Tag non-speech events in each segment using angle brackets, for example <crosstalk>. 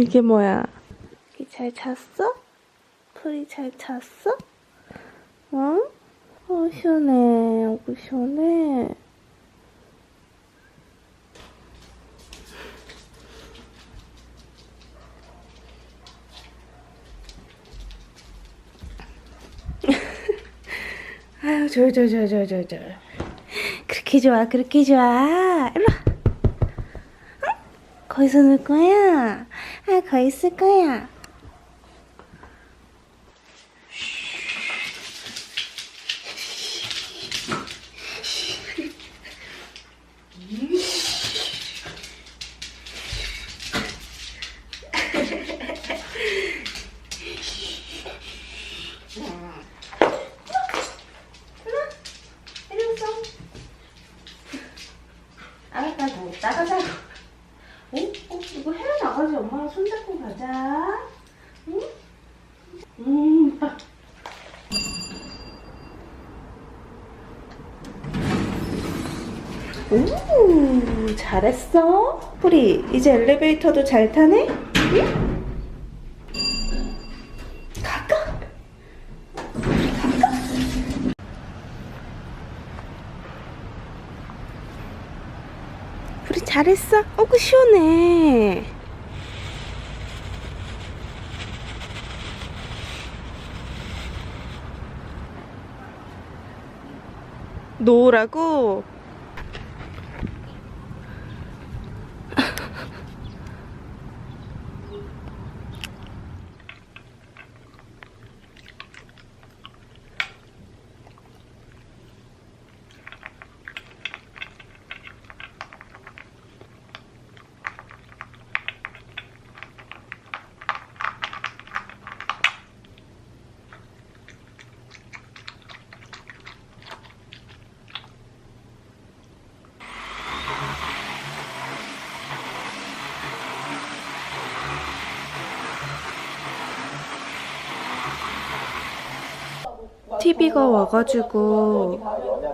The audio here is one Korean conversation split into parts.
이게 뭐야? 이잘 잤어? 풀이 잘 잤어? 어? 어, 시원해. 어구, 시원해. <laughs> 아유, 좋아, 좋아, 좋아, 좋아, 좋아, 좋아. 그렇게 좋아, 그렇게 좋아. 일로 와. 응? 거기서 놀 거야? 아, 거기 있을 거야. 이리 왔어. 알았다고, 나가자고. 어? 어? 이거 해야 나가지. 엄마랑 손잡고 가자. 응? 음, 빠. 오, 잘했어. 뿌리, 이제 엘리베이터도 잘 타네? 응? 갈까? 우리 갈까? 우리 잘했어? 어구 시원해. 노라고? TV가 와가지고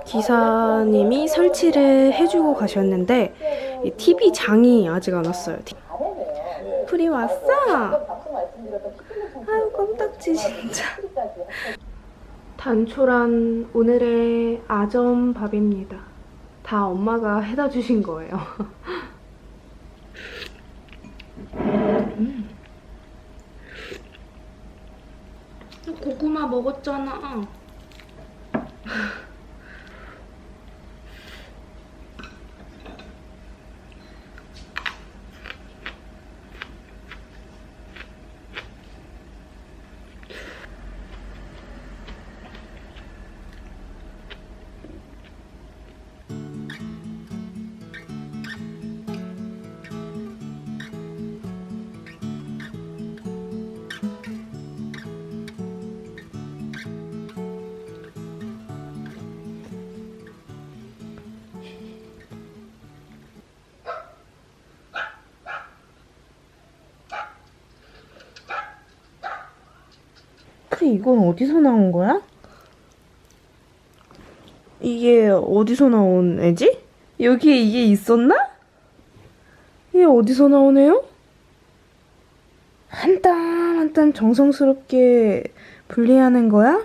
기사님이 설치를 해주고 가셨는데 이 TV 장이 아직 안 왔어요. 풀이 왔어? 아유 껌딱지 진짜. 단촐한 오늘의 아점 밥입니다. 다 엄마가 해다 주신 거예요. 음. 고구마 먹었잖아. 그 이건 어디서 나온 거야? 이게 어디서 나온 애지? 여기에 이게 있었나? 이게 어디서 나오네요? 한땀 한땀 정성스럽게 분리하는 거야?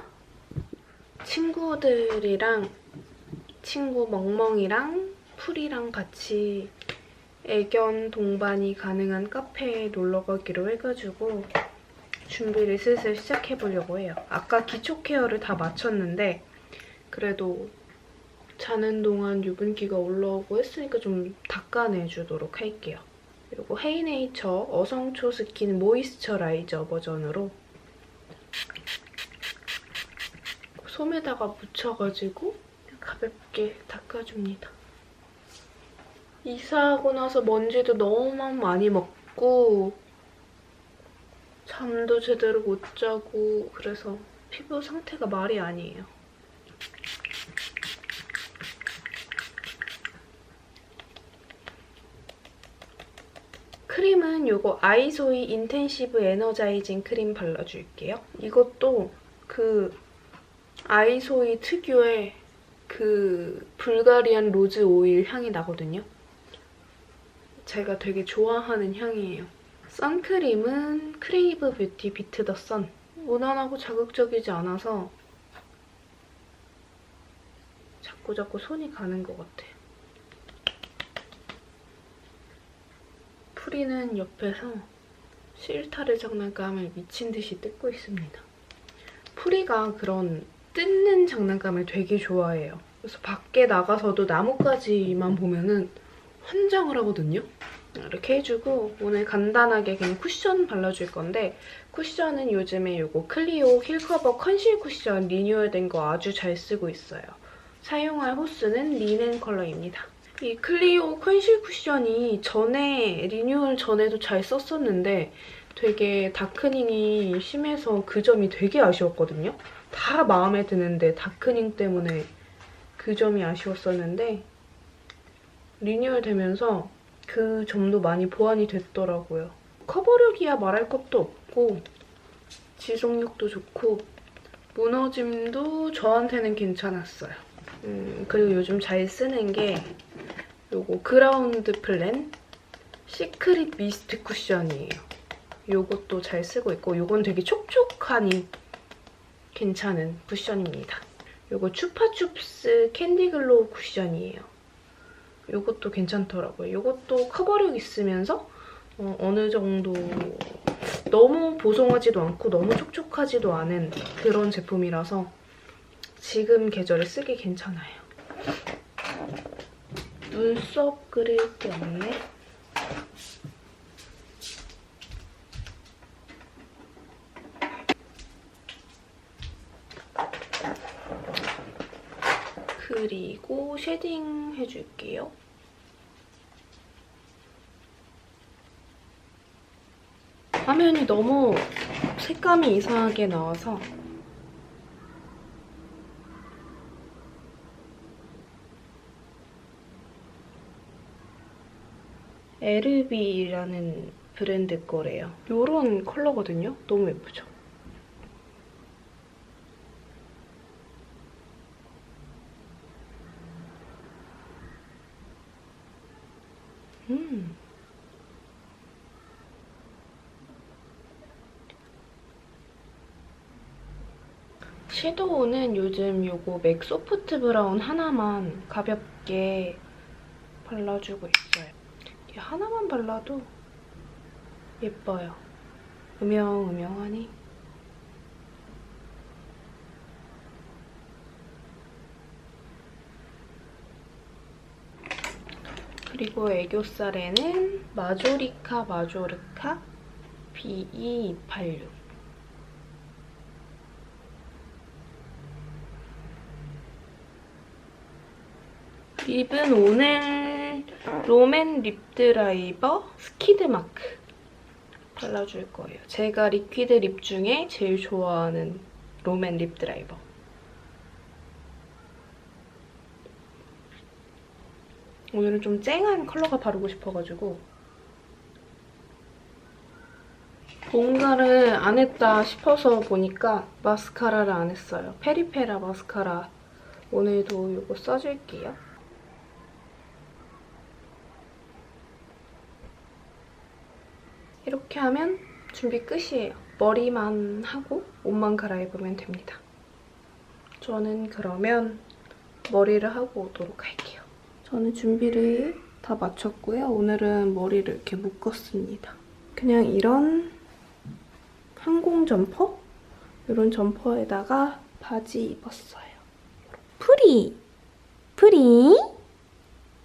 친구들이랑 친구 멍멍이랑 풀이랑 같이 애견 동반이 가능한 카페에 놀러 가기로 해가지고 준비를 슬슬 시작해 보려고 해요. 아까 기초 케어를 다 마쳤는데 그래도 자는 동안 유분기가 올라오고 했으니까 좀 닦아내 주도록 할게요. 그리고 헤이네이처 어성초 스킨 모이스처라이저 버전으로 솜에다가 묻혀가지고 가볍게 닦아줍니다. 이사하고 나서 먼지도 너무 많이 먹고 잠도 제대로 못 자고 그래서 피부 상태가 말이 아니에요. 크림은 요거 아이소이 인텐시브 에너자이징 크림 발라줄게요. 이것도 그 아이소이 특유의 그 불가리안 로즈 오일 향이 나거든요. 제가 되게 좋아하는 향이에요. 선크림은 크레이브 뷰티 비트 더 선. 무난하고 자극적이지 않아서 자꾸 자꾸 손이 가는 것 같아요. 프리는 옆에서 실타래 장난감을 미친 듯이 뜯고 있습니다. 프리가 그런 뜯는 장난감을 되게 좋아해요. 그래서 밖에 나가서도 나뭇가지만 보면은 환장을 하거든요. 이렇게 해주고 오늘 간단하게 그냥 쿠션 발라줄 건데 쿠션은 요즘에 이거 클리오 힐커버 컨실 쿠션 리뉴얼된 거 아주 잘 쓰고 있어요. 사용할 호스는 리넨 컬러입니다. 이 클리오 컨실 쿠션이 전에 리뉴얼 전에도 잘 썼었는데 되게 다크닝이 심해서 그 점이 되게 아쉬웠거든요. 다 마음에 드는데 다크닝 때문에 그 점이 아쉬웠었는데 리뉴얼 되면서 그 점도 많이 보완이 됐더라고요. 커버력이야 말할 것도 없고 지속력도 좋고 무너짐도 저한테는 괜찮았어요. 음, 그리고 요즘 잘 쓰는 게 요거 그라운드 플랜 시크릿 미스트 쿠션이에요. 요것도 잘 쓰고 있고 요건 되게 촉촉하니 괜찮은 쿠션입니다. 요거 추파춥스 캔디글로우 쿠션이에요. 요것도 괜찮더라고요. 요것도 커버력 있으면서 어, 어느 정도 너무 보송하지도 않고 너무 촉촉하지도 않은 그런 제품이라서 지금 계절에 쓰기 괜찮아요. 눈썹 그릴 게 없네. 그리고 쉐딩 해줄게요. 화면이 너무 색감이 이상하게 나와서 에르비라는 브랜드 거래요. 요런 컬러거든요. 너무 예쁘죠? 음. 섀도우는 요즘 요거 맥 소프트 브라운 하나만 가볍게 발라주고 있어요. 이 하나만 발라도 예뻐요. 음영음영하니. 그리고 애교살에는 마조리카 마조르카 B2286 립은 오늘 롬앤 립 드라이버 스키드 마크 발라줄 거예요. 제가 리퀴드 립 중에 제일 좋아하는 롬앤 립 드라이버. 오늘은 좀 쨍한 컬러가 바르고 싶어가지고 뭔가를 안 했다 싶어서 보니까 마스카라를 안 했어요. 페리페라 마스카라 오늘도 이거 써줄게요. 이렇게 하면 준비 끝이에요. 머리만 하고 옷만 갈아입으면 됩니다. 저는 그러면 머리를 하고 오도록 할게요. 저는 준비를 다 마쳤고요. 오늘은 머리를 이렇게 묶었습니다. 그냥 이런 항공 점퍼? 이런 점퍼에다가 바지 입었어요. 프리, 프리,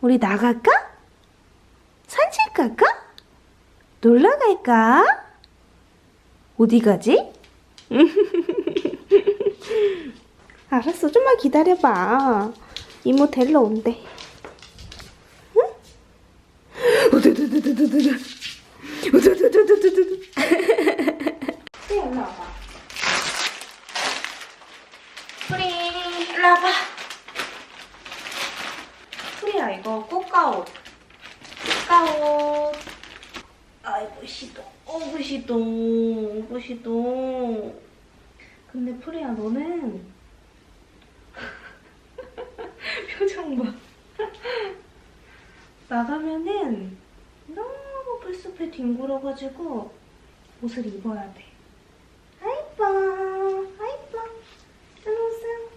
우리 나갈까? 산책 갈까? 놀러 갈까? 어디 가지? <laughs> 알았어, 좀만 기다려봐. 이모 데리러 온대. 응? 우두두두두두두. 우두두두두두두. 프리, 일로 와봐. 프리, 일로 와봐. 프리야, 이거 꽃가옷. 꽃가옷. 아이고, 시동. 어구, 시동. 어구, 시동. 근데 프리야, 너는 <laughs> 표정 봐. <laughs> 나가면은 너무 풀숲에 뒹굴어가지고 옷을 입어야 돼. 아이뻐, 아이뻐. 일로 오세요.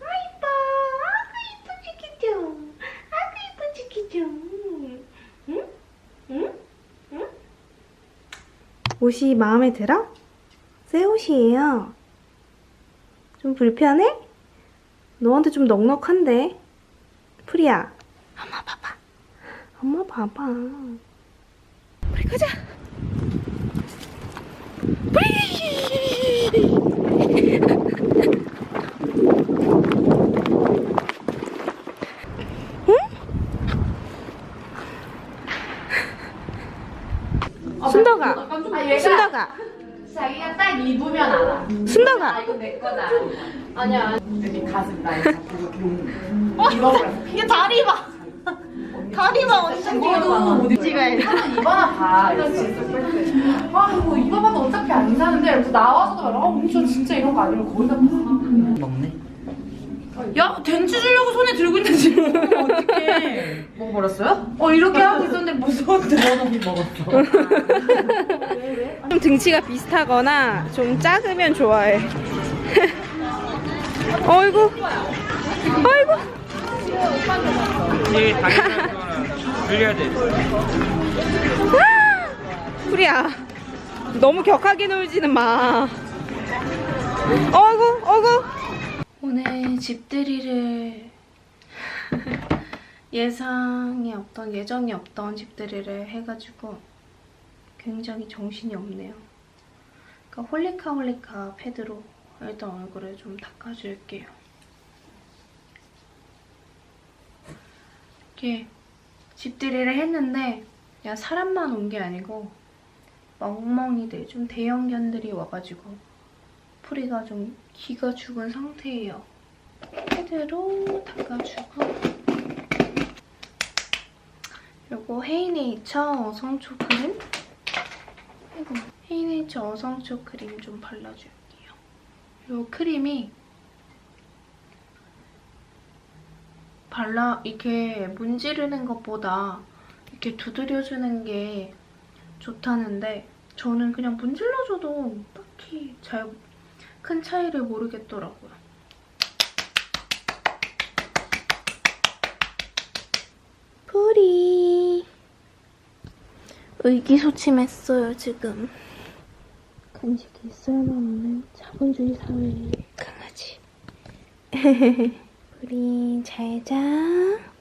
아이뻐, 아구 이뻐 죽겠죠. 아구 이뻐 죽겠죠. 응? 응? 응? 옷이 마음에 들어? 새 옷이에요. 좀 불편해? 너한테 좀 넉넉한데? 프리야. 엄마 봐봐. 엄마 봐봐. 우리 가자. 순덕아. 순덕아. 자기가 딱 입으면 알아. 순덕아. 이거 내 거다. 아니야. 여기 가슴 라인 이렇게 입어버려. 이게 다리 봐. 다리 봐 완전 이거도 찍어야 돼. 한번 입어나 봐. 이렇게. 아 이거 입어봐도 어차피 안 사는데 이렇게 나와서도 말아. 아 엄청 진짜 이런 거 아니면 거기다 먹네. 야 덴치 주려고 손에 들고 있는데 지금 어떡해. 먹어버렸어요? 어 이렇게 하고 있었는데 무서운데. 너는 먹었어. 좀 등치가 비슷하거나 좀 작으면 좋아해. <laughs> 어이구. 어이구. 이 당연한 늘려야 돼. 프리야. 너무 격하게 놀지는 마. 어이구, 어이구. 오늘 집들이를 예상이 없던, 예정이 없던 집들이를 해가지고 굉장히 정신이 없네요. 그러니까 홀리카 홀리카 패드로 일단 얼굴을 좀 닦아줄게요. 이렇게 집들이를 했는데 그냥 사람만 온 게 아니고 멍멍이들, 좀 대형견들이 와가지고 프리가 좀 기가 죽은 상태예요. 패드로 닦아주고 요거 헤이네이처 어성초 크림 아이고 헤이네이처 어성초 크림 좀 발라줄게요. 요 크림이 발라 이렇게 문지르는 것보다 이렇게 두드려주는 게 좋다는데 저는 그냥 문질러줘도 딱히 잘 큰 차이를 모르겠더라고요. 뿌리 의기소침했어요 지금. 간식이 있어야만 오는 자본주의 사회의 강아지. <laughs> 뿌리 잘 자.